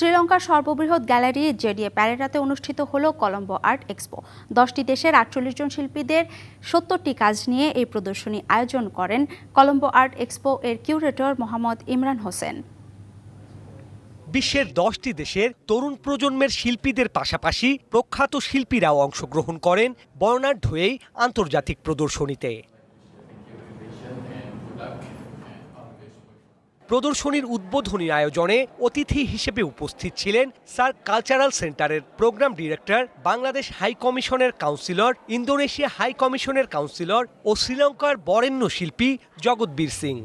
শ্রীলঙ্কার সর্ববৃহৎ gallery JDA প্যারেরাতে অনুষ্ঠিত হল কলম্বো আর্ট এক্সপো। দশটি দেশের আটচল্লিশ জন শিল্পীদের সত্তরটি কাজ নিয়ে এই প্রদর্শনী আয়োজন করেন কলম্বো আর্ট এক্সপো এর কিউরেটর মোহাম্মদ ইমরান হোসেন। বিশ্বের দশটি দেশের তরুণ প্রজন্মের শিল্পীদের পাশাপাশি প্রখ্যাত শিল্পীরাও অংশগ্রহণ করেন বর্ণাঢ্য এই আন্তর্জাতিক প্রদর্শনীতে। প্রদর্শনীর উদ্বোধনী আয়োজনে অতিথি হিসেবে উপস্থিত ছিলেন স্যার কালচারাল সেন্টারের প্রোগ্রাম ডিরেক্টর, বাংলাদেশ হাই কমিশনের কাউন্সিলর, ইন্দোনেশিয়া হাই কমিশনের কাউন্সিলর ও শ্রীলঙ্কার বরেণ্য শিল্পী জগৎবীর সিং।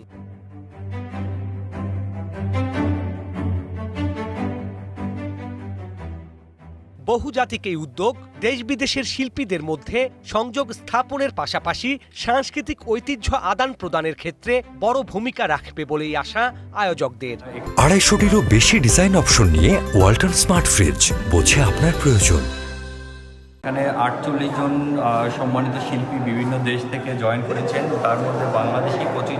বহুজাতিক এই উদ্যোগ দেশ বিদেশের শিল্পীদের মধ্যে সংযোগ স্থাপনের পাশাপাশি সাংস্কৃতিক ঐতিহ্য আদান প্রদানের ক্ষেত্রে বড় ভূমিকা রাখবে বলেই আশা আয়োজকদের। আড়াইশোটিরও বেশি ডিজাইন অপশন নিয়ে ওয়াল্টন স্মার্ট ফ্রিজ বোঝে আপনার প্রয়োজন। এখানে আটচল্লিশ জন সম্মানিত শিল্পী বিভিন্ন দেশ থেকে জয়েন করেছেন। তার মধ্যে বাংলাদেশি পঁচিশ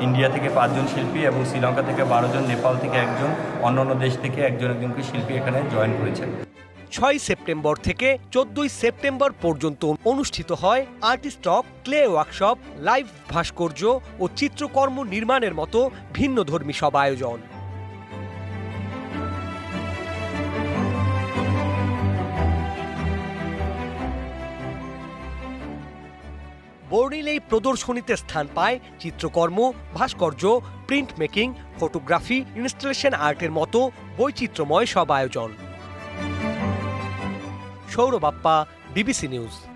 ইন্ডিয়া থেকে পাঁচজন শিল্পী এবং শ্রীলঙ্কা থেকে বারোজন, নেপাল থেকে একজন, অন্যান্য দেশ থেকে একজন একজনকে শিল্পী এখানে জয়েন করেছেন। ছয় সেপ্টেম্বর থেকে চোদ্দই সেপ্টেম্বর পর্যন্ত অনুষ্ঠিত হয় আর্টিস্টক টক ক্লে ওয়ার্কশপ, লাইভ ভাস্কর্য ও চিত্রকর্ম নির্মাণের মতো ভিন্নধর্মী সব আয়োজন। বর্ণিল এই প্রদর্শনীতে স্থান পায় চিত্রকর্ম, ভাস্কর্য প্রিন্ট মেকিং ফটোগ্রাফি ইনস্টলেশন আর্টের মতো বৈচিত্র্যময় সব আয়োজন। সৌরবাপ্পা বিবিসি নিউজ।